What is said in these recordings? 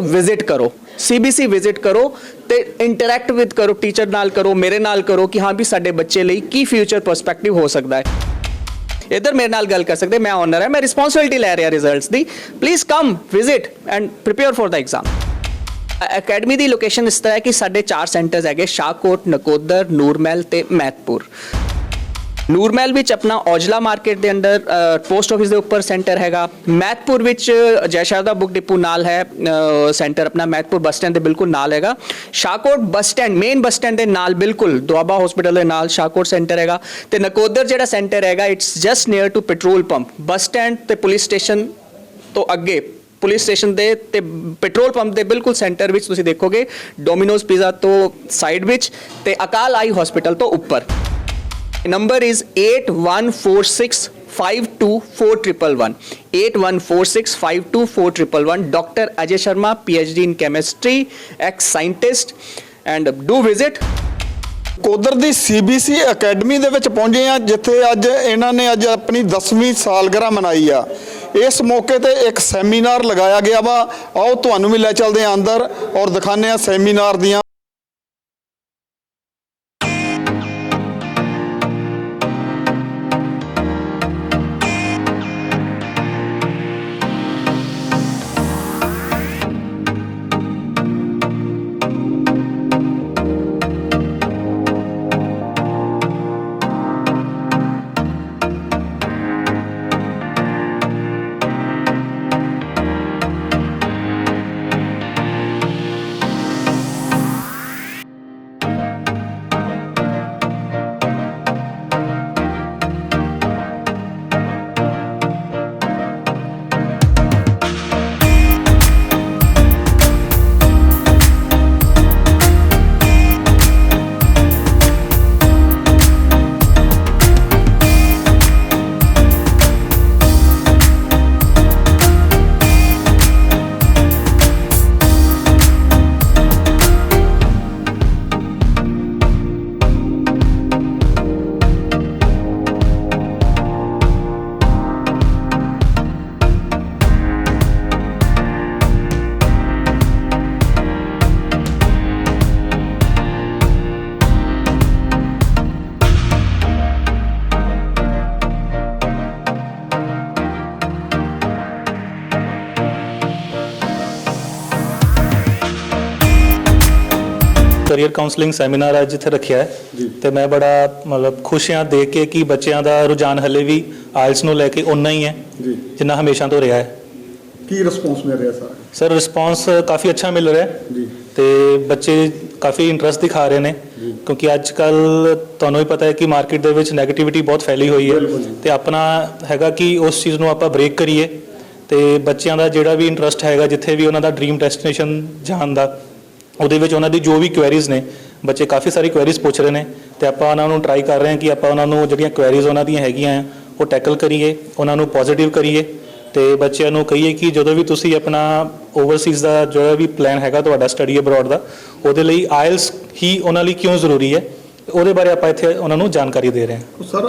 Visit ਕਰੋ। CBC visit ਕਰੋ ਤੇ ਇੰਟਰੈਕਟ ਵਿਦ ਕਰੋ ਟੀਚਰ ਨਾਲ ਕਰੋ, ਮੇਰੇ ਨਾਲ ਕਰੋ ਕਿ ਹਾਂ ਵੀ ਸਾਡੇ ਬੱਚੇ ਲਈ ਕੀ ਫਿਊਚਰ ਪਰਸਪੈਕਟਿਵ ਹੋ ਸਕਦਾ ਹੈ। ਇਧਰ ਮੇਰੇ ਨਾਲ ਗੱਲ ਕਰ ਸਕਦੇ, ਮੈਂ ਓਨਰ ਹਾਂ, ਮੈਂ ਰਿਸਪੌਂਸਿਬਿਲਟੀ ਲੈ ਰਿਹਾ results the. Please come visit and prepare for the exam academy the location ਇਸ ਤਰ੍ਹਾਂ ਹੈ ਕਿ ਸਾਡੇ ਚਾਰ ਸੈਂਟਰਸ ਹੈਗੇ ਸ਼ਾਹਕੋਟ ਨਕੋਦਰ ਨੂਰਮਹਿਲ ਤੇ ਮਹਿਤਪੁਰ ਨੂਰਮਹਿਲ ਵਿੱਚ ਆਪਣਾ ਔਜਲਾ ਮਾਰਕੀਟ ਦੇ ਅੰਦਰ ਪੋਸਟ ਆਫਿਸ ਦੇ ਉੱਪਰ ਸੈਂਟਰ ਹੈਗਾ। ਮਹਿਤਪੁਰ ਵਿੱਚ ਜੈ ਸ਼ਾਰਦਾ ਬੁੱਕ ਡਿਪੂ ਨਾਲ ਹੈ ਸੈਂਟਰ ਆਪਣਾ। ਮਹਿਤਪੁਰ ਬੱਸ ਸਟੈਂਡ ਦੇ ਬਿਲਕੁਲ ਨਾਲ ਹੈਗਾ। Shahkot bus stand main bus stand ਦੇ ਨਾਲ ਬਿਲਕੁਲ ਦੁਆਬਾ ਹਸਪੀਟਲ ਦੇ ਨਾਲ ਸ਼ਾਹਕੋਟ ਸੈਂਟਰ ਹੈਗਾ। ਤੇ ਨਕੋਦਰ ਜਿਹੜਾ ਸੈਂਟਰ ਹੈਗਾ it's just near to petrol pump bus stand ਤੇ ਪੁਲਿਸ ਸਟੇਸ਼ਨ ਤੋਂ ਅੱਗੇ, ਪੁਲਿਸ ਸਟੇਸ਼ਨ ਦੇ ਤੇ ਪੈਟਰੋਲ ਪੰਪ ਦੇ ਬਿਲਕੁਲ ਸੈਂਟਰ ਵਿੱਚ ਤੁਸੀਂ ਦੇਖੋਗੇ ਡੋਮਿਨੋਜ਼ ਪੀਜ਼ਾ ਤੋਂ ਸਾਈਡ ਵਿੱਚ ਤੇ ਅਕਾਲ ਆਈ ਹਸਪੀਟਲ ਤੋਂ ਉੱਪਰ। Number is 8146524111 8146524111 Dr. Ajay Sharma PhD in chemistry ex scientist and do visit ਕੋਦਰ ਦੀ ਸੀਬੀਸੀ ਅਕੈਡਮੀ ਦੇ ਵਿੱਚ ਪਹੁੰਚੇ ਆ ਜਿੱਥੇ ਅੱਜ ਇਹਨਾਂ ਨੇ ਅੱਜ ਆਪਣੀ 10ਵੀਂ ਸਾਲਗਿਰਾ ਮਨਾਈ ਆ। ਇਸ ਮੌਕੇ ਤੇ ਇੱਕ ਸੈਮੀਨਾਰ ਲਗਾਇਆ ਗਿਆ ਵਾ। ਆਓ ਤੁਹਾਨੂੰ ਵੀ ਲੈ ਚੱਲਦੇ ਆ ਅੰਦਰ ਔਰ ਦਿਖਾਉਂਦੇ ਆ ਸੈਮੀਨਾਰ ਦੀਆਂ ਕਰੀਅਰ ਕਾਉਂਸਲਿੰਗ ਸੈਮੀਨਾਰ ਅੱਜ ਇੱਥੇ ਰੱਖਿਆ ਹੈ ਤੇ ਮੈਂ ਬੜਾ ਮਤਲਬ ਖੁਸ਼ ਹਾਂ ਦੇਖ ਕੇ ਕਿ ਬੱਚਿਆਂ ਦਾ ਰੁਝਾਨ ਹਲੇ ਵੀ ਆਇਲਸ ਨੂੰ ਲੈ ਕੇ ਉਨਾ ਹੀ ਹੈ ਜਿੰਨਾ ਹਮੇਸ਼ਾ ਤੋਂ ਰਿਹਾ ਹੈ। ਕੀ ਰਿਸਪੌਂਸ ਮਿਲ ਰਿਹਾ ਸਾਰਾ ਸਰ ਰਿਸਪਾਂਸ ਕਾਫੀ ਅੱਛਾ ਮਿਲ ਰਿਹਾ ਹੈ ਜੀ। ਤੇ ਬੱਚੇ ਕਾਫੀ ਇੰਟਰਸਟ ਦਿਖਾ ਰਹੇ ਨੇ ਕਿਉਂਕਿ ਅੱਜ ਕੱਲ ਤੁਹਾਨੂੰ ਵੀ ਪਤਾ ਹੈ ਕਿ ਮਾਰਕੀਟ ਦੇ ਵਿੱਚ 네ਗੇਟਿਵਿਟੀ ਬਹੁਤ ਫੈਲੀ ਹੋਈ ਹੈ। ਤੇ ਆਪਣਾ ਹੈਗਾ ਕਿ ਉਸ ਚੀਜ਼ ਨੂੰ ਆਪਾਂ ਬ੍ਰੇਕ ਕਰੀਏ ਤੇ ਬੱਚਿਆਂ ਦਾ ਜਿਹੜਾ ਵੀ ਇੰਟਰਸਟ ਹੈਗਾ ਜਿੱਥੇ ਵੀ ਉਹਨਾਂ ਦਾ ਡ੍ਰੀਮ ਡੈਸਟੀਨੇਸ਼ਨ ਜਾਣ ਦਾ ਉਹਦੇ ਵਿੱਚ ਉਹਨਾਂ ਦੀ ਜੋ ਵੀ ਕੁਐਰੀਜ਼ ਨੇ ਬੱਚੇ ਕਾਫੀ ਸਾਰੀ ਕੁਐਰੀਜ਼ ਪੁੱਛ ਰਹੇ ਨੇ ਤੇ ਆਪਾਂ ਉਹਨਾਂ ਨੂੰ ਟਰਾਈ ਕਰ ਰਹੇ ਹਾਂ ਕਿ ਆਪਾਂ ਉਹਨਾਂ ਨੂੰ ਜਿਹੜੀਆਂ ਕੁਐਰੀਜ਼ ਉਹਨਾਂ ਦੀਆਂ ਹੈਗੀਆਂ ਉਹ ਟੈਕਲ ਕਰੀਏ ਉਹਨਾਂ ਨੂੰ ਪੋਜ਼ਿਟਿਵ ਕਰੀਏ ਤੇ ਬੱਚਿਆਂ ਨੂੰ ਕਹੀਏ ਕਿ ਜਦੋਂ ਵੀ ਤੁਸੀਂ ਆਪਣਾ ਓਵਰਸੀਜ਼ ਦਾ ਜਿਹੜਾ ਵੀ ਪਲਾਨ ਹੈਗਾ ਤੁਹਾਡਾ ਸਟੱਡੀ ਅਬਰੋਡ ਦਾ ਉਹਦੇ ਲਈ ਆਇਲਸ ਹੀ ਉਹਨਾਂ ਲਈ ਕਿਉਂ ਜ਼ਰੂਰੀ ਹੈ? ਉਹਦੇ ਬਾਰੇ ਆਪਾਂ ਇੱਥੇ ਉਹਨਾਂ ਨੂੰ ਜਾਣਕਾਰੀ ਦੇ ਰਹੇ ਹਾਂ। ਸਰ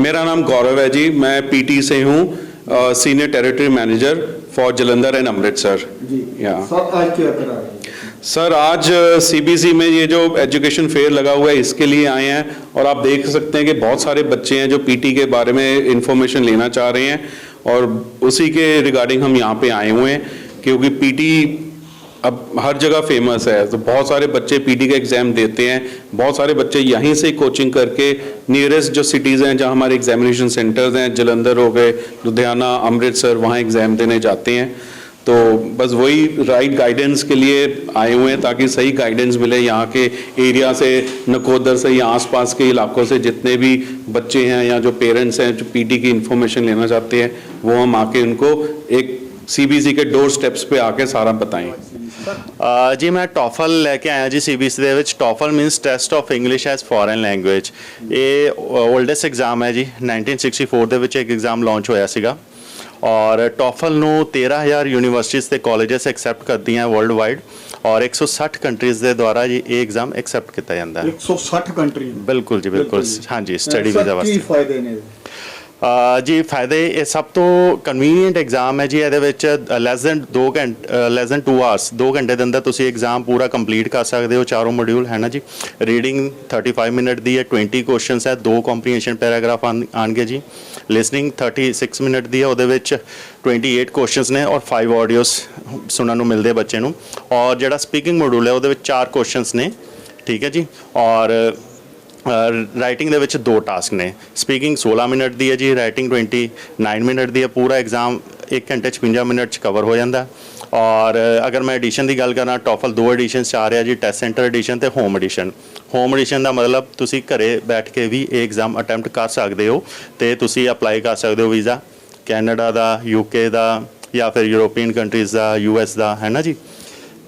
ਮੇਰਾ ਨਾਮ ਗੌਰਵ ਹੈ ਜੀ ਮੈਂ ਪੀਟੀ ਸੇ ਹੂੰ। Senior territory manager for Jalandhar and Amritsar ji. या सर आज क्या करा रहे हैं? सर आज सीबीसी में ये जो एजुकेशन फेयर लगा हुआ है इसके लिए आए हैं और आप देख सकते हैं कि बहुत सारे बच्चे हैं जो पीटी के बारे में इंफॉर्मेशन लेना चाह रहे हैं और उसी के रिगार्डिंग हम यहाँ पे आए हुए हैं क्योंकि पीटी अब हर जगह फ़ेमस है। तो बहुत सारे बच्चे पीटी का एग्ज़ाम देते हैं। बहुत सारे बच्चे यहीं से कोचिंग करके नियरेस्ट जो सिटीज़ हैं, जहाँ हमारे एग्जामिनेशन सेंटर्स हैं, जलंधर हो गए, लुधियाना, अमृतसर, वहाँ एग्ज़ाम देने जाते हैं। तो बस वही राइट गाइडेंस के लिए आए हुए हैं ताकि सही गाइडेंस मिले यहाँ के एरिया से, नकोदर से या आसपास के इलाकों से जितने भी बच्चे हैं या जो पेरेंट्स हैं, जो पीटी की इंफॉर्मेशन लेना चाहते हैं, वो हम आके उनको एक सीबीसी के डोर स्टेप्स पे आके सारा बताएँ। ਜੀ ਮੈਂ ਟੋਫਲ ਲੈ ਕੇ ਆਇਆ ਜੀ ਸੀਬੀਐਸਈ ਦੇ ਵਿੱਚ। TOEFL means test of English as foreign language ਇਹ 올ਡੈਸਟ ਐਗਜ਼ਾਮ ਹੈ ਜੀ। 1964 ਦੇ ਵਿੱਚ ਇੱਕ ਐਗਜ਼ਾਮ ਲਾਂਚ ਹੋਇਆ ਸੀਗਾ। ਔਰ ਟੋਫਲ ਨੂੰ 13000 ਯੂਨੀਵਰਸਿਟੀਜ਼ ਤੇ ਕਾਲਜਸ ਐਕਸੈਪਟ ਕਰਦੀਆਂ ਵਰਲਡ ਵਾਈਡ ਔਰ 160 ਕੰਟਰੀਜ਼ ਦੇ ਦੁਆਰਾ ਜੀ ਇਹ ਐਗਜ਼ਾਮ ਐਕਸੈਪਟ ਕੀਤਾ ਜਾਂਦਾ ਹੈ। 160 ਕੰਟਰੀ ਬਿਲਕੁਲ ਜੀ ਬਿਲਕੁਲ। ਹਾਂਜੀ ਸਟੱਡੀ ਵੀਜ਼ਾ ਕੀ ਵਾਸਤੇ। ਫਾਇਦੇ ਨੇ? ਜੀ, ਫਾਇਦੇ, ਇਹ ਸਭ ਤੋਂ ਕਨਵੀਨੀਅੰਟ ਐਗਜ਼ਾਮ ਹੈ ਜੀ, ਇਹਦੇ ਵਿੱਚ ਲੈਸ ਦੈਨ 2 ਘੰਟੇ ਲੈਸ ਦੈਨ 2 ਆਵਰਸ 2 ਘੰਟੇ ਦੇ ਅੰਦਰ ਤੁਸੀਂ ਐਗਜ਼ਾਮ ਪੂਰਾ ਕੰਪਲੀਟ ਕਰ ਸਕਦੇ ਹੋ, ਚਾਰੋਂ ਮੋਡਿਊਲ ਹੈ ਨਾ ਜੀ? ਰੀਡਿੰਗ 35 ਮਿੰਟ ਦੀ ਹੈ 20 ਕੁਐਸਚਨਸ ਹੈ, ਦੋ ਕੰਪਰੀਹੈਂਸ਼ਨ ਪੈਰਾਗ੍ਰਾਫ ਆਣਗੇ ਜੀ। ਲਿਸਨਿੰਗ 36 ਮਿੰਟ ਦੀ ਹੈ, ਉਹਦੇ ਵਿੱਚ 28 ਕੁਐਸਚਨਸ ਨੇ ਔਰ 5 ਆਡੀਓਸ ਸੁਣਨ ਨੂੰ ਮਿਲਦੇ ਬੱਚੇ ਨੂੰ। ਔਰ ਜਿਹੜਾ ਸਪੀਕਿੰਗ ਮੋਡਿਊਲ ਹੈ, ਉਹਦੇ ਵਿੱਚ ਚਾਰ ਕੁਐਸਚਨਸ ਨੇ, ਠੀਕ ਹੈ ਜੀ? ਔਰ ਰਾਈਟਿੰਗ ਦੇ ਵਿੱਚ ਦੋ ਟਾਸਕ ਨੇ। ਸਪੀਕਿੰਗ 16 ਮਿੰਟ ਦੀ ਹੈ ਜੀ ਰਾਈਟਿੰਗ 29 ਮਿੰਟ ਦੀ ਹੈ। ਪੂਰਾ ਐਗਜ਼ਾਮ 1 ਘੰਟੇ 56 ਮਿੰਟ ਚ ਕਵਰ ਹੋ ਜਾਂਦਾ। ਔਰ ਅਗਰ ਮੈਂ ਐਡੀਸ਼ਨ ਦੀ ਗੱਲ ਕਰਾਂ ਟੋਫਲ ਦੋ ਐਡੀਸ਼ਨਸ ਚ ਆ ਰਿਹਾ ਜੀ ਟੈਸਟ ਸੈਂਟਰ ਐਡੀਸ਼ਨ ਤੇ ਹੋਮ ਐਡੀਸ਼ਨ ਹੋਮ ਐਡੀਸ਼ਨ ਦਾ ਮਤਲਬ ਤੁਸੀਂ ਘਰੇ ਬੈਠ ਕੇ ਵੀ ਇਹ ਐਗਜ਼ਾਮ ਅਟੈਂਪਟ ਕਰ ਸਕਦੇ ਹੋ ਤੇ ਤੁਸੀਂ ਅਪਲਾਈ ਕਰ ਸਕਦੇ ਹੋ ਵੀਜ਼ਾ। ਕੈਨੇਡਾ ਦਾ ਯੂਕੇ ਦਾ ਜਾਂ ਫਿਰ ਯੂਰੋਪੀਅਨ ਕੰਟਰੀਜ਼ ਦਾ ਯੂਐਸ ਦਾ, ਹੈ ਨਾ ਜੀ?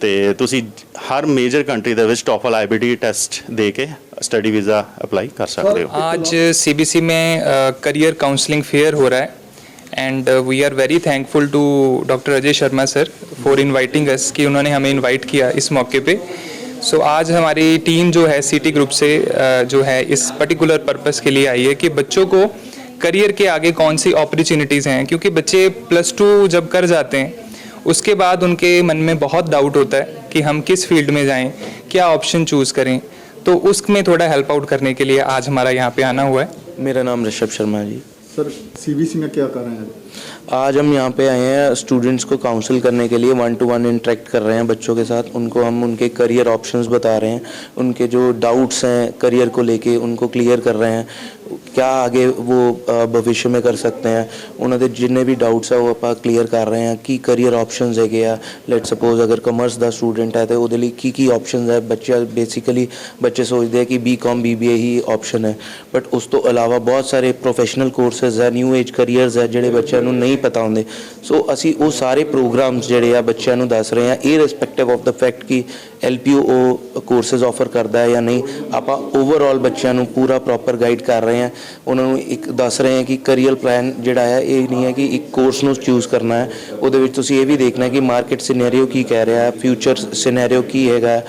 ਤੇ ਤੁਸੀਂ ਹਰ ਮੇਜਰ ਕੰਟਰੀ ਦੇ ਵਿੱਚ ਟੋਫਲ ਆਈਬੀਟੀ ਟੈਸਟ ਦੇ ਕੇ ਸਟੱਡੀ ਵੀਜ਼ਾ ਅਪਲਾਈ ਕਰ ਸਕਦੇ ਹੋ आज सीबीसी में करियर काउंसलिंग फेयर हो रहा है and we are very thankful to doctor Ajay Sharma sir for inviting us कि उन्होंने हमें इनवाइट किया इस मौके पे सो आज हमारी टीम जो है सिटी ग्रुप से uh, जो है इस पर्टिकुलर पर्पस के लिए आई है कि बच्चों को करियर के आगे कौन सी अपॉर्चुनिटीज़ हैं क्योंकि बच्चे प्लस टू जब कर जाते हैं उसके बाद उनके मन में बहुत डाउट होता है कि हम किस फ़ील्ड में जाएँ क्या ऑप्शन चूज़ करें। तो उसमें थोड़ा हेल्प आउट करने के लिए आज हमारा यहाँ पे आना हुआ है। मेरा नाम ऋषभ शर्मा जी। सर सीबीसी में क्या कर रहे हैं? आज हम यहाँ पे आए हैं स्टूडेंट्स को काउंसिल करने के लिए वन टू वन इंटरेक्ट कर रहे हैं बच्चों के साथ। उनको हम उनके करियर ऑप्शंस बता रहे हैं। उनके जो डाउट्स हैं करियर को लेके उनको क्लियर कर रहे हैं। क्या आगे वो अ, भविष्य में कर सकते हैं ਉਹਨਾਂ ਦੇ ਜਿੰਨੇ ਵੀ ਡਾਊਟਸ ਆ ਉਹ ਆਪਾਂ ਕਲੀਅਰ ਕਰ ਰਹੇ ਹਾਂ ਕੀ ਕਰੀਅਰ ਆਪਸ਼ਨਸ ਹੈਗੇ ਆ ਲੈਟ ਸਪੋਜ਼ ਅਗਰ ਕਮਰਸ ਦਾ ਸਟੂਡੈਂਟ ਹੈ ਤੇ ਉਹਦੇ ਲਈ ਕੀ ਕੀ ਆਪਸ਼ਨਸ ਹੈ ਬੱਚੇ ਬੇਸਿਕਲੀ ਬੱਚੇ ਸੋਚਦੇ ਆ ਕਿ ਬੀਕਾਮ ਬੀਬੀਏ ਹੀ ਆਪਸ਼ਨ ਹੈ ਬਟ ਉਸ ਤੋਂ ਇਲਾਵਾ ਬਹੁਤ ਸਾਰੇ ਪ੍ਰੋਫੈਸ਼ਨਲ ਕੋਰਸਸ ਹੈ ਨਿਊ ਏਜ ਕਰੀਅਰਸ ਹੈ ਜਿਹੜੇ ਬੱਚਿਆਂ ਨੂੰ ਨਹੀਂ ਪਤਾ ਹੁੰਦੇ ਸੋ ਅਸੀਂ ਉਹ ਸਾਰੇ ਪ੍ਰੋਗਰਾਮਸ ਜਿਹੜੇ ਆ ਬੱਚਿਆਂ ਨੂੰ ਦੱਸ ਰਹੇ ਹਾਂ ਇਰਰਿਸਪੈਕਟਿਵ ਆਫ ਦਾ ਫੈਕਟ ਕਿ ਐਲਪੀਯੂ ਉਹ ਕੋਰਸਸ ਆਫਰ ਕਰਦਾ ਹੈ ਜਾਂ ਨਹੀਂ ਆਪਾਂ ਓਵਰਆਲ ਬੱਚਿਆਂ ਨੂੰ ਪੂਰਾ ਪ੍ਰੋਪਰ ਗਾਈਡ ਕਰ ਰਹੇ ਹਾਂ। ਉਹਨਾਂ ਨੂੰ ਇੱਕ ਦੱਸ ਰਹੇ ਹਾਂ ਕਿ ਕਰੀਅਰ ਪਲਾਨ ਜਿਹੜਾ ਹੈ ਇਹ ਨਹੀਂ ਹੈ ਕਿ ਇੱਕ ਕੋਰਸ ਨੂੰ ਚੂਜ਼ ਕਰਨਾ ਹੈ। ਉਹਦੇ ਵਿੱਚ ਤੁਸੀਂ ਇਹ ਵੀ ਦੇਖਣਾ ਹੈ ਕਿ ਮਾਰਕੀਟ ਸਿਨੈਰੀਓ ਕੀ ਕਹਿ ਰਿਹਾ ਹੈ ਫਿਊਚਰ ਸਿਨੈਰੀਓ ਕੀ ਹੈਗਾ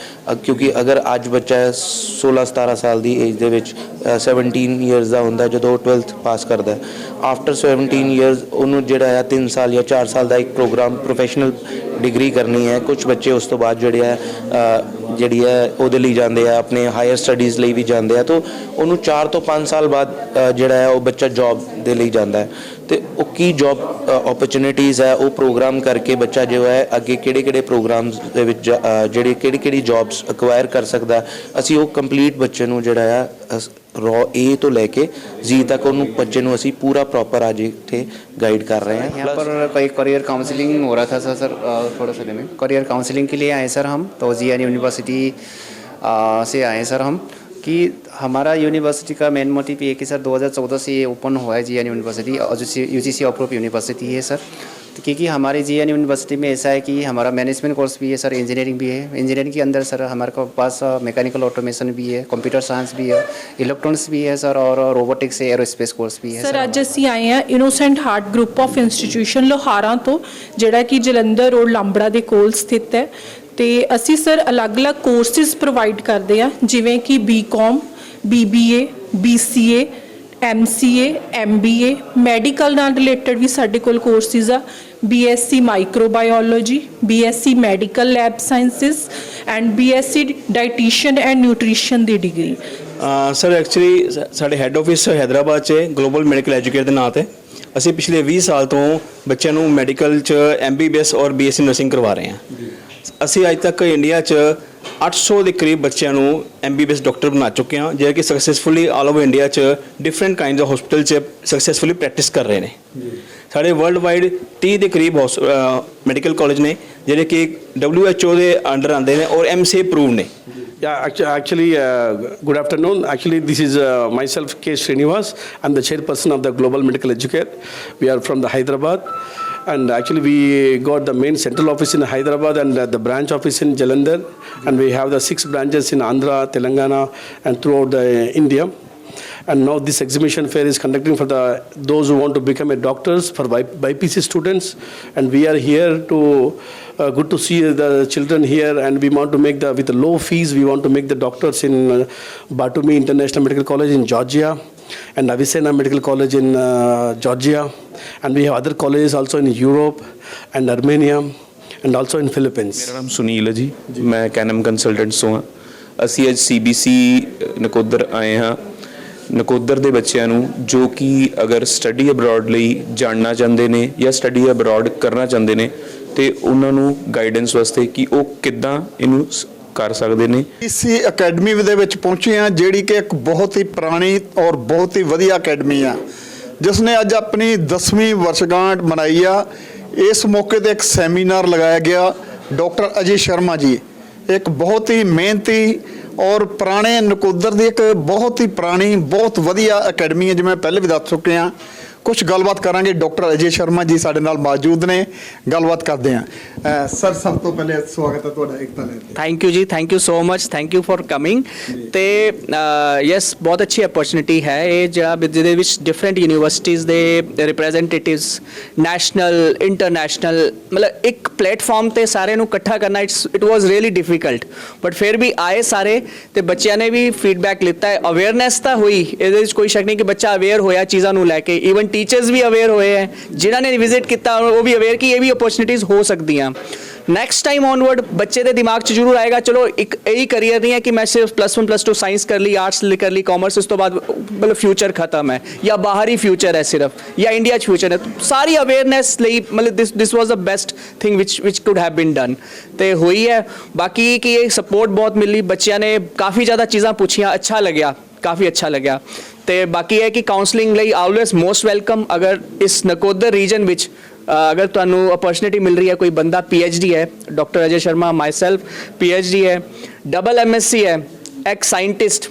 ਕਿਉਂਕਿ ਅਗਰ ਅੱਜ ਬੱਚਾ ਹੈ 16 17 ਸਾਲ ਦੀ ਏਜ ਦੇ ਵਿੱਚ ਅ, 17 ਇਅਰਸ ਦਾ ਹੁੰਦਾ ਜਦੋਂ ਉਹ 12th ਪਾਸ ਕਰਦਾ ਹੈ। ਆਫਟਰ 17 ਇਅਰਸ ਉਹਨੂੰ ਜਿਹੜਾ ਹੈ 3 ਸਾਲ ਜਾਂ 4 ਸਾਲ ਦਾ ਇੱਕ ਪ੍ਰੋਗਰਾਮ ਪ੍ਰੋਫੈਸ਼ਨਲ ਡਿਗਰੀ ਕਰਨੀ ਹੈ। ਕੁਝ ਬੱਚੇ ਉਸ ਤੋਂ ਬਾਅਦ ਜਿਹੜੇ ਹੈ ਜਿਹੜੀ ਹੈ, ਉਹਦੇ ਲਈ ਜਾਂਦੇ ਆ, ਆਪਣੇ ਹਾਇਰ ਸਟੱਡੀਜ਼ ਲਈ ਵੀ ਜਾਂਦੇ ਆ, ਤਾਂ ਉਹਨੂੰ 4 ਤੋਂ 5 ਸਾਲ ਬਾਅਦ ਜਿਹੜਾ ਹੈ, ਉਹ ਬੱਚਾ ਜੌਬ ਦੇ ਲਈ ਜਾਂਦਾ ਹੈ। ਤੇ ਉਹ ਕੀ ਜੌਬ ਓਪਰਚ्युनिटीज ਹੈ, ਉਹ ਪ੍ਰੋਗਰਾਮ ਕਰਕੇ ਬੱਚਾ ਜੋ ਹੈ, ਅੱਗੇ ਕਿਹੜੇ-ਕਿਹੜੇ ਪ੍ਰੋਗਰਾਮਸ ਦੇ ਵਿੱਚ ਜਿਹੜੇ ਕਿਹੜੀ-ਕਿਹੜੀ ਜੌਬਸ ਅਕਵਾਇਰ ਕਰ ਸਕਦਾ ਅਸੀਂ ਉਹ ਕੰਪਲੀਟ ਬੱਚੇ ਨੂੰ ਜਿਹੜਾ ਆ ਰੋ ਏ ਤੋਂ ਲੈ ਕੇ ਜੀ ਤੱਕ ਉਹਨੂੰ ਬੱਚੇ ਨੂੰ ਅਸੀਂ ਪੂਰਾ ਪ੍ਰੋਪਰ ਅੱਜ ਇੱਥੇ गाइड कर रहे हैं यहाँ पर कई करियर काउंसलिंग हो रहा था, सर सर थोड़ा सा में करियर काउंसलिंग के लिए आए सर, हम। तो जियान यूनिवर्सिटी से आए सर कि हमारा यूनिवर्सिटी का मेन मोटिव ये है कि सर 2014 से ये ओपन हुआ है जी यूनिवर्सिटी और U G C approve university है सर तो क्योंकि हमारी जी यूनिवर्सिटी में ऐसा है कि हमारा मैनेजमेंट कोर्स भी है सर इंजीनियरिंग भी है इंजीनियरिंग के अंदर सर हमारे को पास मैकेनिकल ऑटोमेशन भी है कंप्यूटर साइंस भी है इलेक्ट्रॉनिक्स भी है सर और रोबोटिक्स एरोस्पेस कोर्स भी है ਸਰ ਅੱਜ ਅਸੀਂ ਆਏ ਹਾਂ Innocent Heart Group of Institution Loharan ਤੋਂ ਜਿਹੜਾ ਕਿ ਜਲੰਧਰ ਰੋਡ ਲਾਂਬੜਾ ਦੇ ਕੋਲ ਸਥਿਤ ਹੈ ਤੇ ਅਸੀਂ ਸਰ ਅਲੱਗ-ਅਲੱਗ ਕੋਰਸਿਸ ਪ੍ਰੋਵਾਈਡ ਕਰਦੇ ਆ ਜਿਵੇਂ ਕਿ BCom BBA BCA MCA MBA medical ਨਾਲ ਰਿਲੇਟਡ ਵੀ ਸਾਡੇ ਕੋਲ ਕੋਰਸਿਸ ਆ। BSc microbiology BSc medical lab sciences and BSc dietician and nutrition the degree sir actually ਸਾਡੇ ਹੈੱਡ ਆਫਿਸ ਹੈਦਰਾਬਾਦ 'ਚ ਗਲੋਬਲ ਮੈਡੀਕਲ ਐਜੂਕੇਟਰ ਦੇ ਨਾਂ ਤੇ ਅਸੀਂ ਪਿਛਲੇ 20 ਸਾਲ ਤੋਂ ਬੱਚਿਆਂ ਨੂੰ ਮੈਡੀਕਲ 'ਚ ਐਮਬੀਬੀਐਸ ਔਰ ਬੀਐਸਸੀ ਨਰਸਿੰਗ ਕਰਵਾ ਰਹੇ ਹਾਂ। ਅਸੀਂ ਅੱਜ ਤੱਕ ਇੰਡੀਆ 'ਚ 800 ਦੇ ਕਰੀਬ ਬੱਚਿਆਂ ਨੂੰ ਐਮਬੀਬੀਐਸ ਡਾਕਟਰ ਬਣਾ ਚੁੱਕੇ ਹਾਂ ਜਿਹੜੇ ਕਿ ਸਕਸੈਸਫੁਲੀ ਆਲ ਓਵਰ ਇੰਡੀਆ 'ਚ ਡਿਫਰੈਂਟ ਕਾਈਂਡਸ ਆਫ ਹਸਪੀਟਲ 'ਚ ਸਕਸੈਸਫੁਲੀ ਪ੍ਰੈਕਟਿਸ ਕਰ ਰਹੇ ਨੇ ਸਾਡੇ ਵਰਲਡ ਵਾਈਡ 30 ਦੇ ਕਰੀਬ ਮੈਡੀਕਲ ਕਾਲਜ ਨੇ ਜਿਹੜੇ ਕਿ WHO ਦੇ ਅੰਡਰ ਆਉਂਦੇ ਨੇ ਔਰ ਐਮਸੀ ਅਪਰੂਵਡ ਨੇ Yeah, actu- actually, uh, good afternoon. Actually, this is uh, myself, K. Srinivas. I'm the chairperson of the Global Medical Educate. We are from the Hyderabad. And actually, we got the main central office in Hyderabad and uh, the branch office in Jalandhar. And we have the six branches in Andhra, Telangana, and throughout the, uh, India. And now this exhibition fair is conducting for the those who want to become a doctors for by- BPC students, and we are here to uh, good to see the children here, and we want to make the with the low fees we want to make the doctors in uh, Batumi International Medical College in Georgia. and Avicenna Medical College in uh, Georgia, and we have other colleges also in Europe and Armenia, and also in Philippines. ਮੇਰਾ ਨਾਮ ਸੁਨੀਲ ਹੈ ਜੀ ਮੈਂ ਕੈਨਮ consultants ਤੋਂ ਹਾਂ ਅਸੀਂ ਅੱਜ CBC Nakodar ਆਏ ਹਾਂ ਨਕੋਦਰ ਦੇ ਬੱਚਿਆਂ ਨੂੰ ਜੋ ਕਿ ਅਗਰ ਸਟੱਡੀ ਅਬਰਾਡ ਲਈ ਜਾਣਨਾ ਚਾਹੁੰਦੇ ਨੇ ਜਾਂ ਸਟੱਡੀ ਅਬਰਾਡ ਕਰਨਾ ਚਾਹੁੰਦੇ ਨੇ ਤੇ ਉਹਨਾਂ ਨੂੰ ਗਾਈਡੈਂਸ ਵਾਸਤੇ ਕਿ ਉਹ ਕਿੱਦਾਂ ਇਹਨੂੰ ਸ- ਕਰ ਸਕਦੇ ਨੇ। ਇਸੀ ਅਕੈਡਮੀ ਦੇ ਵਿੱਚ ਪਹੁੰਚੇ ਆ ਜਿਹੜੀ ਕਿ ਇੱਕ ਬਹੁਤ ਹੀ ਪੁਰਾਣੀ ਔਰ ਬਹੁਤ ਹੀ ਵਧੀਆ ਅਕੈਡਮੀ ਆ। ਜਿਸ ਨੇ ਅੱਜ ਆਪਣੀ 10ਵੀਂ ਵਰਸ਼ਗਾਂਠ ਮਨਾਈ ਆ। ਇਸ ਮੌਕੇ ਤੇ ਇੱਕ ਸੈਮੀਨਾਰ ਲਗਾਇਆ ਗਿਆ। ਡਾਕਟਰ ਅਜੇ ਸ਼ਰਮਾ ਜੀ, ਇੱਕ ਬਹੁਤ ਹੀ ਮਿਹਨਤੀ ਔਰ ਪੁਰਾਣੇ ਨਕੋਦਰ ਦੀ ਇੱਕ ਬਹੁਤ ਹੀ ਪੁਰਾਣੀ, ਬਹੁਤ ਵਧੀਆ ਅਕੈਡਮੀ ਹੈ, ਜਿਵੇਂ ਪਹਿਲੇ ਵੀ ਦੱਸ ਚੁੱਕੇ ਆ ਕੁਝ ਗੱਲਬਾਤ ਕਰਾਂਗੇ। ਡਾਕਟਰ ਅਜੇ ਸ਼ਰਮਾ ਜੀ ਸਾਡੇ ਨਾਲ ਮੌਜੂਦ ਨੇ। ਗੱਲਬਾਤ ਕਰਦੇ ਆ ਸਰ ਸਭ ਤੋਂ ਪਹਿਲੇ ਸਵਾਗਤ ਹੈ ਤੁਹਾਡਾ ਏਕਤਾ ਲੈ ਤੇ ਥੈਂਕ ਯੂ ਜੀ thank you so much thank you for coming ਤੇ ਯੈਸ ਬਹੁਤ ਅੱਛੀ ਅਪੋਰਚੁਨਿਟੀ ਹੈ ਇਹ ਜਿਹੜਾ ਵੀ ਜਿਹਦੇ ਵਿੱਚ ਡਿਫਰੈਂਟ ਯੂਨੀਵਰਸਿਟੀਜ਼ ਦੇ ਰਿਪਰੈਜ਼ੈਂਟੇਟਿਵਸ ਨੈਸ਼ਨਲ ਇੰਟਰਨੈਸ਼ਨਲ ਮਤਲਬ ਇੱਕ ਪਲੇਟਫਾਰਮ ਤੇ ਸਾਰਿਆਂ ਨੂੰ ਇਕੱਠਾ ਕਰਨਾ it's it was really difficult but ਫਿਰ ਵੀ ਆਏ ਸਾਰੇ ਤੇ ਬੱਚਿਆਂ ਨੇ ਵੀ ਫੀਡਬੈਕ ਲਿੱਤਾ ਹੈ। ਅਵੇਅਰਨੈਸ ਤਾਂ ਹੋਈ ਇਹਦੇ ਵਿੱਚ ਕੋਈ ਸ਼ੱਕ ਨਹੀਂ ਕਿ ਬੱਚਾ ਅਵੇਅਰ ਹੋਇਆ ਚੀਜ਼ਾਂ ਨੂੰ ਲੈ ਕੇ ਈਵਨ ਟੀਚਰਸ ਵੀ ਅਵੇਅਰ ਹੋਏ ਹੈ ਜਿਨ੍ਹਾਂ ਨੇ ਵਿਜ਼ਿਟ ਕੀਤਾ ਉਹ ਵੀ ਅਵੇਅਰ ਕਿ ਇਹ ਵੀ ਅਪੋਰਚੁਨਿਟੀਜ਼ ਹੋ ਸਕਦੀਆਂ ਨੈਕਸਟ ਟਾਈਮ ਔਨਵਰਡ ਬੱਚੇ ਦੇ ਦਿਮਾਗ 'ਚ ਜ਼ਰੂਰ ਆਏਗਾ ਚਲੋ ਇੱਕ ਇਹੀ ਕਰੀਅਰ ਨਹੀਂ ਹੈ ਕਿ ਮੈਂ ਸਿਰਫ ਪਲੱਸ 1 ਪਲੱਸ 2 ਸਾਇੰਸ ਕਰ ਲਈ ਆਰਟਸ ਕਰ ਲਈ ਕਾਮਰਸ ਉਸ ਤੋਂ ਬਾਅਦ ਮਤਲਬ ਫਿਊਚਰ ਖਤਮ ਹੈ ਜਾਂ ਬਾਹਰੀ ਫਿਊਚਰ ਹੈ ਸਿਰਫ ਜਾਂ ਇੰਡੀਆ 'ਚ ਫਿਊਚਰ ਹੈ ਸਾਰੀ ਅਵੇਅਰਨੈਸ ਲਈ ਮਤਲਬ this this was the best thing which which could have been done ਤੇ ਹੋਈ ਹੈ ਬਾਕੀ ਕਿ ਇਹ ਸਪੋਰਟ ਬਹੁਤ ਮਿਲੀ ਬੱਚਿਆਂ ਨੇ ਕਾਫੀ ਜ਼ਿਆਦਾ ਚੀਜ਼ਾਂ ਪੁੱਛੀਆਂ ਅੱਛਾ ਲੱਗਿਆ ਕਾਫੀ ਅੱਛਾ ਲੱਗਿਆ ਤੇ ਬਾਕੀ ਹੈ ਕਿ ਕਾਉਂਸਲਿੰਗ ਲਈ ਆਲਵੇਸ ਮੋਸਟ ਵੈਲਕਮ ਅਗਰ ਇਸ ਨਕੋਦਰ ਰੀਜਨ ਵਿੱਚ ਅ, ਅਗਰ ਤੁਹਾਨੂੰ ਅਪੋਰਚੁਨਿਟੀ ਮਿਲ ਰਹੀ ਹੈ ਕੋਈ ਬੰਦਾ ਡੀ ਹੈ ਡਾਕਟਰ ਅਜੇ ਸ਼ਰਮਾ ਮਾਈਸੈਲਫ ਡੀ ਹੈ ਡਬਲ ਐਮਐਸਸੀ ਹੈ ਐਕਸ ਸਾਇੰਟਿਸਟ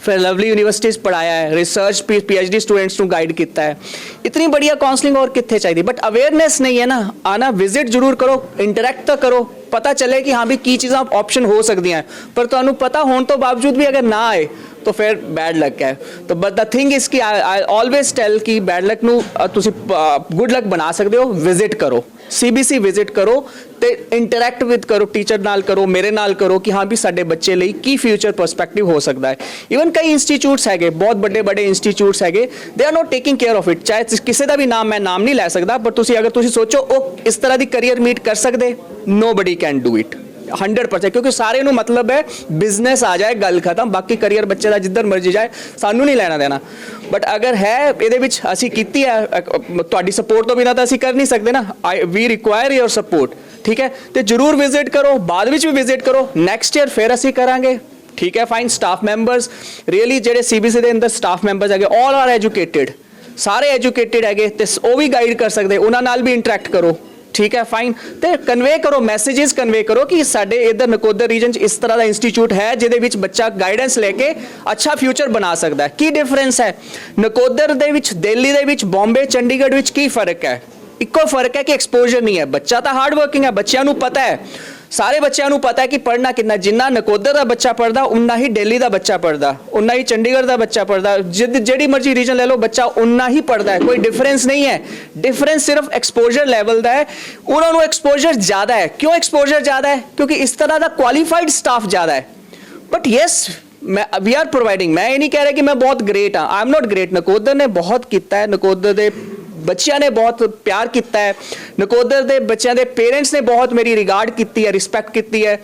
ਫਿਰ ਲਵਲੀ ਯੂਨੀਵਰਸਿਟੀਜ਼ ਪੜਾਇਆ ਹੈ ਰਿਸਰਚ ਡੀ ਸਟੂਡੈਂਟਸ ਨੂੰ ਗਾਈਡ ਕੀਤਾ ਹੈ ਇਤਨੀ ਬੜੀਆ ਕਾਉਂਸਲਿੰਗ और ਕਿੱਥੇ ਚਾਹੀਦੀ ਬਟ ਅਵੇਅਰਨੈਸ ਨਹੀਂ ਹੈ ਨਾ ਆਣਾ ਵਿਜ਼ਿਟ ਜ਼ਰੂਰ ਕਰੋ ਇੰਟਰੈਕਟ ਤਾਂ ਕਰੋ ਪਤਾ ਚੱਲੇ ਕਿ ਹਾਂ ਵੀ ਕੀ ਚੀਜ਼ਾਂ ਆਪਸ਼ਨ ਹੋ ਸਕਦੀਆਂ ਪਰ ਤੁਹਾਨੂੰ ਪਤਾ ਹੋਣ ਤੋਂ ਬਾਵਜੂਦ ਵੀ ਅਗਰ ਨਾ ਆਏ, ਤਾਂ ਫਿਰ ਬੈਡ ਲੱਕ ਹੈ। ਤਾਂ ਬਟ ਦਾ ਥਿੰਗ ਇਸ ਕਿ ਆਈ ਆਲਵੇਸ ਟੈਲ ਕਿ ਬੈਡ ਲੱਕ ਨੂੰ ਤੁਸੀਂ ਗੁੱਡ ਲੱਕ ਬਣਾ ਸਕਦੇ ਹੋ ਵਿਜ਼ਿਟ ਕਰੋ। ਸੀਬੀਸੀ ਵਿਜ਼ਿਟ ਕਰੋ ਤੇ ਇੰਟਰੈਕਟ ਵਿਦ ਕਰੋ ਟੀਚਰ ਨਾਲ ਕਰੋ, ਮੇਰੇ ਨਾਲ ਕਰੋ ਕਿ ਹਾਂ ਵੀ ਸਾਡੇ ਬੱਚੇ ਲਈ ਕੀ ਫਿਊਚਰ ਪਰਸਪੈਕਟਿਵ ਹੋ ਸਕਦਾ ਹੈ। ਇਵਨ ਕਈ ਇੰਸਟੀਚਿਊਟਸ ਹੈਗੇ, ਬਹੁਤ ਵੱਡੇ ਵੱਡੇ ਇੰਸਟੀਚਿਊਟਸ ਹੈਗੇ they are not taking care of it ਚਾਹੇ ਕਿਸੇ ਦਾ ਵੀ ਨਾਮ, ਮੈਂ ਨਾਮ ਨਹੀਂ ਲੈ ਸਕਦਾ ਪਰ ਤੁਸੀਂ ਅਗਰ ਤੁਸੀਂ ਸੋਚੋ, ਉਹ ਇਸ ਤਰ੍ਹਾਂ ਦੀ ਕੈਰੀਅਰ ਮੀਟ ਕਰ ਸਕਦੇ। ਨੋਬਡੀ ਕੈਨ ਡੂ ਇਟ 100% ਕਿਉਂਕਿ ਸਾਰੇ ਨੂੰ ਮਤਲਬ ਹੈ ਬਿਜ਼ਨਸ ਆ ਜਾਏ ਗੱਲ ਖਤਮ ਬਾਕੀ ਕੈਰੀਅਰ ਬੱਚੇ ਦਾ ਜਿੱਧਰ ਮਰਜ਼ੀ ਜਾਏ ਸਾਨੂੰ ਨਹੀਂ ਲੈਣਾ ਦੇਣਾ ਬਟ ਅਗਰ ਹੈ ਇਹਦੇ ਵਿੱਚ ਅਸੀਂ ਕੀਤੀ ਹੈ ਤੁਹਾਡੀ ਸਪੋਰਟ ਤੋਂ ਬਿਨਾਂ ਤਾਂ ਅਸੀਂ ਕਰ ਨਹੀਂ ਸਕਦੇ ਨਾ ਵੀ ਰਿਕੁਆਇਰ ਯੋਰ ਸਪੋਰਟ ਠੀਕ ਹੈ ਤੇ ਜਰੂਰ ਵਿਜ਼ਿਟ ਕਰੋ ਬਾਅਦ ਵਿੱਚ ਵੀ ਵਿਜ਼ਿਟ ਕਰੋ ਨੈਕਸਟ ਈਅਰ ਫਿਰ ਅਸੀਂ ਕਰਾਂਗੇ ਠੀਕ ਹੈ ਫਾਈਨ ਸਟਾਫ ਮੈਂਬਰਸ ਰੀਅਲੀ ਜਿਹੜੇ ਸੀਬੀਸੀ ਦੇ ਅੰਦਰ ਸਟਾਫ ਮੈਂਬਰਸ ਹੈਗੇ ਆਲ ਆਰ ਐਜੂਕੇਟਿਡ ਸਾਰੇ ਐਜੂਕੇਟਿਡ ਹੈਗੇ ਤੇ ਉਹ ਵੀ ਗਾਈਡ ਕਰ ਸਕਦੇ ਉਹਨਾਂ ਨਾਲ ਵੀ ਇੰਟਰੈਕਟ ਕਰੋ ਠੀਕ ਹੈ ਫਾਈਨ ਤੇ ਕਨਵੇ ਕਰੋ ਮੈਸੇजेस ਕਨਵੇ ਕਰੋ ਕਿ ਸਾਡੇ ਇਧਰ ਨਕੋਦਰ ਰੀਜਨ ਚ ਇਸ ਤਰ੍ਹਾਂ ਦਾ ਇੰਸਟੀਚਿਊਟ ਹੈ ਜਿਹਦੇ ਵਿੱਚ ਬੱਚਾ ਗਾਈਡੈਂਸ ਲੈ ਕੇ ਅੱਛਾ ਫਿਊਚਰ ਬਣਾ ਸਕਦਾ ਹੈ। ਕੀ ਡਿਫਰੈਂਸ ਹੈ? ਨਕੋਦਰ ਦੇ ਵਿੱਚ, ਦਿੱਲੀ ਦੇ ਵਿੱਚ ਬੰਬੇ ਚੰਡੀਗੜ੍ਹ ਵਿੱਚ ਕੀ ਫ਼ਰਕ ਹੈ? ਇੱਕੋ ਫ਼ਰਕ ਹੈ ਕਿ ਐਕਸਪੋਜ਼ਰ ਨਹੀਂ ਹੈ। ਬੱਚਾ ਤਾਂ ਹਾਰਡ ਵਰਕਿੰਗ ਹੈ, ਬੱਚਿਆਂ ਨੂੰ ਪਤਾ ਹੈ। ਸਾਰੇ ਬੱਚਿਆਂ ਨੂੰ ਪਤਾ ਹੈ ਕਿ ਪੜ੍ਹਨਾ ਕਿੰਨਾ ਜਿੰਨਾ ਨਕੋਦਰ ਦਾ ਬੱਚਾ ਪੜਦਾ ਉਨਾ ਹੀ ਦਿੱਲੀ ਦਾ ਬੱਚਾ ਪੜਦਾ ਉਨਾ ਹੀ ਚੰਡੀਗੜ੍ਹ ਦਾ ਬੱਚਾ ਪੜਦਾ ਜਿੱਦ ਜਿਹੜੀ ਮਰਜ਼ੀ ਰੀਜਨ ਲੈ ਲਓ ਬੱਚਾ ਉਨਾ ਹੀ ਪੜਦਾ ਹੈ ਕੋਈ ਡਿਫਰੈਂਸ ਨਹੀਂ ਹੈ ਡਿਫਰੈਂਸ ਸਿਰਫ ਐਕਸਪੋਜ਼ਰ ਲੈਵਲ ਦਾ ਹੈ ਉਹਨਾਂ ਨੂੰ ਐਕਸਪੋਜ਼ਰ ਜ਼ਿਆਦਾ ਹੈ ਕਿਉਂ ਐਕਸਪੋਜ਼ਰ ਜ਼ਿਆਦਾ ਹੈ ਕਿਉਂਕਿ ਇਸ ਤਰ੍ਹਾਂ ਦਾ ਕੁਆਲੀਫਾਈਡ ਸਟਾਫ ਜ਼ਿਆਦਾ ਹੈ ਬਟ ਯੈਸ ਮੈਂ ਵੀ ਆਰ ਪ੍ਰੋਵਾਈਡਿੰਗ ਮੈਂ ਇਹ ਨਹੀਂ ਕਹਿ ਰਿਹਾ ਕਿ ਮੈਂ ਬਹੁਤ ਗ੍ਰੇਟ ਹਾਂ I am not great Nakodar ਨੇ ਬਹੁਤ ਕੀਤਾ ਹੈ ਨਕੋਦਰ ਦੇ ਬੱਚਿਆਂ ਨੇ ਬਹੁਤ ਪਿਆਰ ਕੀਤਾ ਹੈ। ਨਕੋਦਰ ਦੇ ਬੱਚਿਆਂ ਦੇ ਪੇਰੈਂਟਸ ਨੇ ਬਹੁਤ ਮੇਰੀ ਰਿਗਾਰਡ ਕੀਤੀ ਹੈ ਰਿਸਪੈਕਟ ਕੀਤੀ ਹੈ।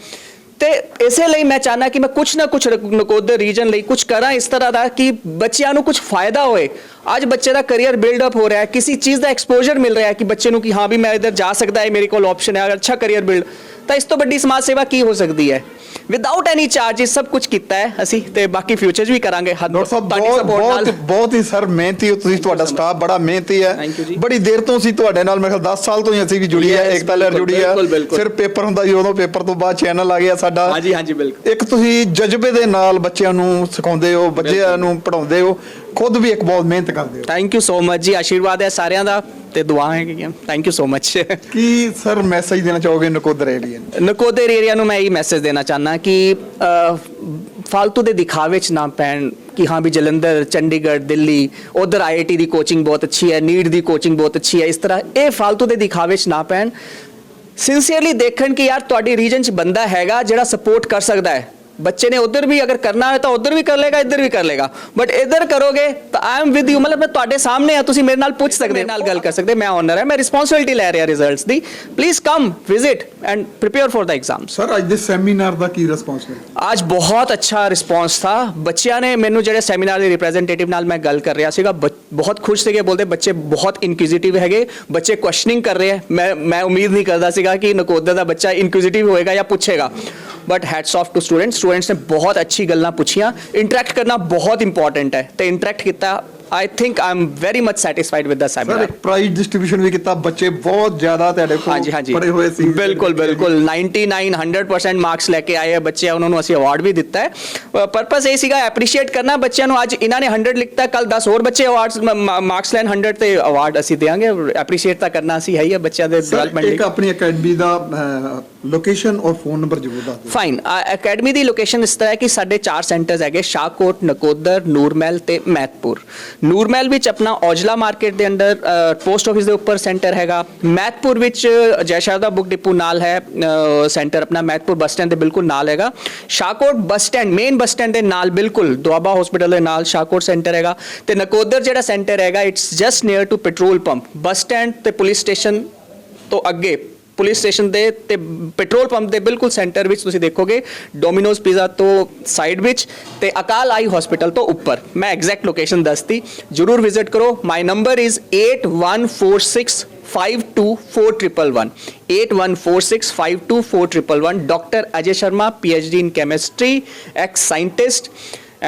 ਤੇ ਇਸੇ ਲਈ ਮੈਂ ਚਾਹਨਾ ਕਿ ਮੈਂ ਕੁਝ ਨਾ ਕੁਝ ਨਕੋਦਰ ਰੀਜਨ ਲਈ ਕੁਝ ਕਰਾਂ ਇਸ ਤਰ੍ਹਾਂ ਦਾ ਕਿ ਬੱਚਿਆਂ ਨੂੰ ਕੁਝ ਫਾਇਦਾ ਹੋਏ। ਅੱਜ ਬੱਚੇ ਦਾ ਕੈਰੀਅਰ ਬਿਲਡ ਅਪ ਹੋ ਰਿਹਾ ਹੈ ਕਿਸੇ ਚੀਜ਼ ਦਾ ਐਕਸਪੋਜ਼ਰ ਮਿਲ ਰਿਹਾ ਹੈ ਕਿ ਬੱਚੇ ਨੂੰ ਕਿ ਹਾਂ ਵੀ ਮੈਂ ਇਧਰ ਜਾ ਸਕਦਾ ਹੈ ਮੇਰੇ ਕੋਲ ਆਪਸ਼ਨ ਹੈ ਅਗਰ ਅੱਛਾ ਕੈਰੀਅਰ ਬਿਲਡ ਤਾਂ ਇਸ ਤੋਂ ਵੱਡੀ ਸਮਾਜ ਸੇਵਾ ਕੀ ਹੋ ਸਕਦੀ ਹੈ? ਵਿਦਆਊਟ ਐਨੀ ਚਾਰजेस ਸਭ ਕੁਝ ਕੀਤਾ ਹੈ ਅਸੀਂ ਤੇ ਬਾਕੀ ਫਿਊਚਰ 'ਚ ਵੀ ਕਰਾਂਗੇ। ਹੱਦ ਡਾਕਟਰ ਸਾਹਿਬ ਬਹੁਤ। ਬਹੁਤ ਬਹੁਤ ਹੀ ਸਰ ਮਿਹਨਤੀ ਹੋ ਤੁਸੀਂ ਤੁਹਾਡਾ ਸਟਾਫ ਬੜਾ ਮਿਹਨਤੀ ਹੈ। ਜੀ। ਬੜੀ ਦੇਰ ਤੋਂ ਅਸੀਂ ਤੁਹਾਡੇ ਨਾਲ ਮੇਰੇ ਖਿਆਲ 10 ਸਾਲ ਤੋਂ ਹੀ ਅਸੀਂ ਵੀ ਜੁੜੀ ਹੈ ਏਕਤਾ ਲਹਿਰ ਜੁੜੀ ਹੈ। ਫਿਰ ਪੇਪਰ ਹੁੰਦਾ ਸੀ ਉਦੋਂ ਪੇਪਰ ਤੋਂ ਬਾਅਦ ਚੈਨਲ ਆ ਗਿਆ ਸਾਡਾ। ਹਾਂਜੀ ਹਾਂਜੀ ਬਿਲਕੁਲ। ਇੱਕ ਤੁਸੀਂ ਜਜ਼ਬੇ ਦੇ ਨਾਲ ਬੱਚਿਆਂ ਨੂੰ ਸਿਖਾਉਂਦੇ ਹੋ ਬੱਚਿਆਂ ਨੂੰ ਪੜਾਉਂਦੇ ਹੋ। ਖੁਦ ਵੀ ਇੱਕ ਬਹੁਤ ਮਿਹਨਤ ਕਰਦੇ ਹੋ। ਥੈਂਕ ਯੂ ਸੋ ਮਚ ਜੀ ਆਸ਼ੀਰਵਾਦ ਹੈ ਸਾਰਿਆਂ ਦਾ ਤੇ ਦੁਆ ਹੈ ਕਿ ਥੈਂਕ ਯੂ ਸੋ ਮਚ ਕੀ ਸਰ ਮੈਸੇਜ ਦੇਣਾ ਚਾਹੋਗੇ ਨਕੋਦਰ ਏਰੀਆ ਨੂੰ? ਨਕੋਦਰ ਏਰੀਆ ਨੂੰ ਮੈਂ ਇਹ ਮੈਸੇਜ ਦੇਣਾ ਚਾਹਨਾ ਕਿ ਫालतू ਦੇ ਦਿਖਾਵੇ 'ਚ ਨਾ ਪੈਣ ਕਿ ਹਾਂ ਵੀ ਜਲੰਧਰ ਚੰਡੀਗੜ੍ਹ ਦਿੱਲੀ ਉਧਰ ਆਈਆਈਟੀ ਦੀ ਕੋਚਿੰਗ ਬਹੁਤ ਅੱਛੀ ਹੈ ਨੀਟ ਦੀ ਕੋਚਿੰਗ ਬਹੁਤ ਅੱਛੀ ਹੈ ਇਸ ਤਰ੍ਹਾਂ ਇਹ ਫਾਲਤੂ ਦੇ ਦਿਖਾਵੇ 'ਚ ਨਾ ਪੈਣ। ਸਿੰਸੀਅਰਲੀ ਦੇਖਣ ਕਿ ਯਾਰ ਤੁਹਾਡੀ ਰੀਜਨ 'ਚ ਬੰਦਾ ਹੈਗਾ ਜਿਹੜਾ ਸਪੋਰਟ ਕਰ ਸਕਦਾ ਹੈ। ਬੱਚੇ ਨੇ ਉਧਰ ਵੀ ਅਗਰ ਕਰਨਾ ਹੈ ਤਾਂ ਉਧਰ ਵੀ ਕਰ ਲੇਗਾ ਇੱਧਰ ਵੀ ਕਰ ਲੇਗਾ ਬਟ ਇੱਧਰ ਕਰੋਗੇ ਤਾਂ ਆਈ ਐਮ ਵਿਦ ਯੂ ਮਤਲਬ ਮੈਂ ਤੁਹਾਡੇ ਸਾਹਮਣੇ ਆ ਤੁਸੀਂ ਮੇਰੇ ਨਾਲ ਪੁੱਛ ਸਕਦੇ ਮੇਰੇ ਨਾਲ ਗੱਲ ਕਰ ਸਕਦੇ ਮੈਂ ਓਨਰ ਹੈ ਮੈਂ ਰਿਸਪੌਂਸਿਬਿਲਟੀ ਲੈ ਰਿਹਾ results the please come visit and prepare for the exams sir ਅੱਜ ਦੇ ਸੈਮੀਨਾਰ ਦਾ ਕੀ ਰਿਸਪੌਂਸ ਹੈ ਅੱਜ ਬਹੁਤ ਅੱਛਾ ਰਿਸਪੌਂਸ ਥਾ ਬੱਚਿਆਂ ਨੇ ਮੈਨੂੰ ਜਿਹੜੇ ਸੈਮੀਨਾਰ ਦੇ ਰਿਪਰੈਜ਼ੈਂਟੇਟਿਵ ਨਾਲ ਮੈਂ ਗੱਲ ਕਰ ਰਿਹਾ ਸੀਗਾ ਬ- ਬਹੁਤ ਖੁਸ਼ ਸੀਗੇ ਬੋਲਦੇ ਬੱਚੇ ਬਹੁਤ ਇਨਕੁਇਜ਼ਿਟਿਵ ਹੈਗੇ ਬੱਚੇ ਕੁਐਸਚਨਿੰਗ ਕਰ ਰਹੇ ਹੈ ਮੈਂ ਮੈਂ ਉਮੀਦ ਨਹੀਂ ਕਰਦਾ ਸੀਗਾ ਕਿ ਨਕੋਦਰ ਦਾ ਬੱਚਾ ਇਨਕੁਇਜ਼ਿਟਿਵ ਹੋਏਗਾ ਜਾਂ ਪੁੱਛੇਗਾ but hats off to students students ਨੇ ਬਹੁਤ ਅੱਛੀ ਗੱਲਾਂ ਪੁੱਛੀਆਂ। ਇੰਟਰੈਕਟ ਕਰਨਾ ਬਹੁਤ ਇੰਪੋਰਟੈਂਟ ਹੈ। ਤੇ ਇੰਟਰੈਕਟ ਕੀਤਾ I think I am very much satisfied with the sir seminar ਇੱਕ ਪ੍ਰਾਈਜ਼ ਡਿਸਟ੍ਰੀਬਿਊਸ਼ਨ ਵੀ ਕੀਤਾ ਬੱਚੇ ਬਹੁਤ ਜ਼ਿਆਦਾ ਤੁਹਾਡੇ ਕੋਲ ਪੜੇ ਹੋਏ ਸੀ ਬਿਲਕੁਲ ਬਿਲकुल 99 100% ਮਾਰਕਸ ਲੈ ਕੇ ਆਏ ਆ ਬੱਚੇ ਉਹਨਾਂ ਨੂੰ ਅਸੀਂ ਅਵਾਰਡ ਵੀ ਦਿੱਤਾ ਹੈ ਪਰਪਸ ਇਹ ਸੀਗਾ ਐਪਰੀਸ਼ੀਏਟ ਕਰਨਾ ਬੱਚਿਆਂ ਨੂੰ ਅੱਜ ਇਹਨਾਂ ਨੇ 100 ਲਿਖਤਾ ਕੱਲ 10 ਹੋਰ ਬੱਚੇ ਅਵਾਰਡਸ ਮਾਰਕਸ ਲੈਣ 100 ਤੇ ਅਵਾਰਡ ਅਸੀਂ ਦੇਾਂਗੇ ਐਪਰੀਸ਼ੀਏਟ ਤਾਂ ਕਰਨਾ ਅਸੀਂ ਹੈ ਹੀ ਹੈ ਬੱਚਿਆਂ ਦੇ ਸਰ ਡਿਵੈਲਪਮੈਂਟ ਲਈ ਇੱਕ ਆਪਣੀ ਅਕੈਡਮੀ ਦਾ ਲੋਕੇਸ਼ਨ ਔਰ ਫੋਨ ਨੰਬਰ ਜ਼ਰੂਰ ਦੱਸ ਦਿਓ ਫਾਈਨ ਅਕੈਡਮੀ ਦੀ ਲੋਕੇਸ਼ਨ ਇਸ ਤਰ੍ਹਾਂ ਹੈ ਕਿ ਸਾਡੇ ਚਾਰ ਸੈਂਟਰਸ ਹੈਗੇ ਸ਼ਾਹਕੋਟ ਨਕੋਦਰ ਨੂਰਮਹਿਲ ਤੇ ਮਹਿਤਪੁਰ ਨੂਰਮਹਿਲ ਵਿੱਚ ਆਪਣਾ ਔਜਲਾ ਮਾਰਕੀਟ ਦੇ ਅੰਦਰ ਪੋਸਟ ਆਫਿਸ ਦੇ ਉੱਪਰ ਸੈਂਟਰ ਹੈਗਾ। ਮਹਿਤਪੁਰ ਵਿੱਚ ਜੈ ਸ਼ਾਰਦਾ ਬੁੱਕ ਡਿਪੂ ਨਾਲ ਹੈ ਸੈਂਟਰ ਆਪਣਾ। ਮਹਿਤਪੁਰ ਬੱਸ ਸਟੈਂਡ ਦੇ ਬਿਲਕੁਲ ਨਾਲ ਹੈਗਾ। Shahkot bus stand main bus stand ਦੇ ਨਾਲ ਬਿਲਕੁਲ, ਦੁਆਬਾ ਹਸਪੀਟਲ ਦੇ ਨਾਲ ਸ਼ਾਹਕੋਟ ਸੈਂਟਰ ਹੈਗਾ। ਤੇ ਨਕੋਦਰ ਜਿਹੜਾ ਸੈਂਟਰ ਹੈਗਾ it's just near to petrol pump bus stand ਤੇ ਪੁਲਿਸ ਸਟੇਸ਼ਨ ਤੋਂ ਅੱਗੇ ਪੁਲਿਸ ਸਟੇਸ਼ਨ ਦੇ ਤੇ ਪੈਟਰੋਲ ਪੰਪ ਦੇ ਬਿਲਕੁਲ ਸੈਂਟਰ ਵਿੱਚ ਤੁਸੀਂ ਦੇਖੋਗੇ ਡੋਮਿਨੋਜ਼ ਪੀਜ਼ਾ ਤੋਂ ਸਾਈਡ ਵਿੱਚ ਤੇ ਅਕਾਲ ਆਈ ਹਸਪੀਟਲ ਤੋਂ ਉੱਪਰ। ਮੈਂ ਐਗਜ਼ੈਕਟ ਲੋਕੇਸ਼ਨ ਦੱਸਤੀ, ਜਰੂਰ ਵਿਜ਼ਿਟ ਕਰੋ। My number is 8146 524111 8146 524111 doctor Ajay Sharma PhD in chemistry ex scientist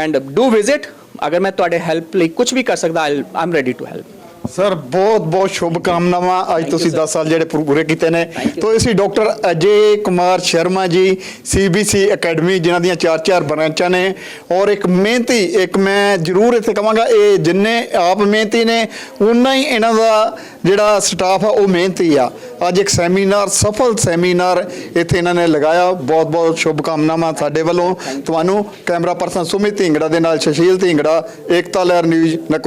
and do visit ਅਗਰ ਮੈਂ ਤੁਹਾਡੇ ਹੈਲਪ ਲਈ ਕੁਝ ਵੀ ਕਰ ਸਕਦਾ I am ready to help sir ਬਹੁਤ ਬਹੁਤ ਸ਼ੁਭ ਕਾਮਨਾਵਾਂ। ਅੱਜ ਤੁਸੀਂ 10 ਸਾਲ ਜਿਹੜੇ ਪੂਰੇ ਕੀਤੇ ਨੇ। ਤੋਂ ਅਸੀਂ ਡਾਕਟਰ ਅਜੇ ਕੁਮਾਰ ਸ਼ਰਮਾ ਜੀ ਸੀਬੀਸੀ ਅਕੈਡਮੀ ਜਿਨ੍ਹਾਂ ਦੀਆਂ ਚਾਰ ਚਾਰ ਬ੍ਰਾਂਚਾਂ ਨੇ। ਔਰ ਇੱਕ ਮਿਹਨਤੀ ਇੱਕ ਮੈਂ ਜ਼ਰੂਰ ਇੱਥੇ ਕਹਾਂਗਾ ਇਹ ਜਿੰਨੇ ਆਪ ਮਿਹਨਤੀ ਨੇ ਉਨਾ ਹੀ ਇਹਨਾਂ ਦਾ ਜਿਹੜਾ ਸਟਾਫ ਆ ਉਹ ਮਿਹਨਤੀ ਆ। ਅੱਜ ਇੱਕ ਸੈਮੀਨਾਰ ਸਫਲ ਸੈਮੀਨਾਰ ਇੱਥੇ ਇਹਨਾਂ ਨੇ ਲਗਾਇਆ। ਬਹੁਤ ਬਹੁਤ ਸ਼ੁਭ ਕਾਮਨਾਵਾਂ ਸਾਡੇ ਵੱਲੋਂ। ਤੁਹਾਨੂੰ ਕੈਮਰਾ ਪਰਸਨ ਸੁਮਿਤ ਢਿੰਗੜਾ ਦੇ ਨਾਲ ਸ਼ਸ਼ੀਲ ਢਿੰਗੜਾ ਏਕਤਾ ਲਹਿਰ ਨਿਊਜ਼ ਨਕੋ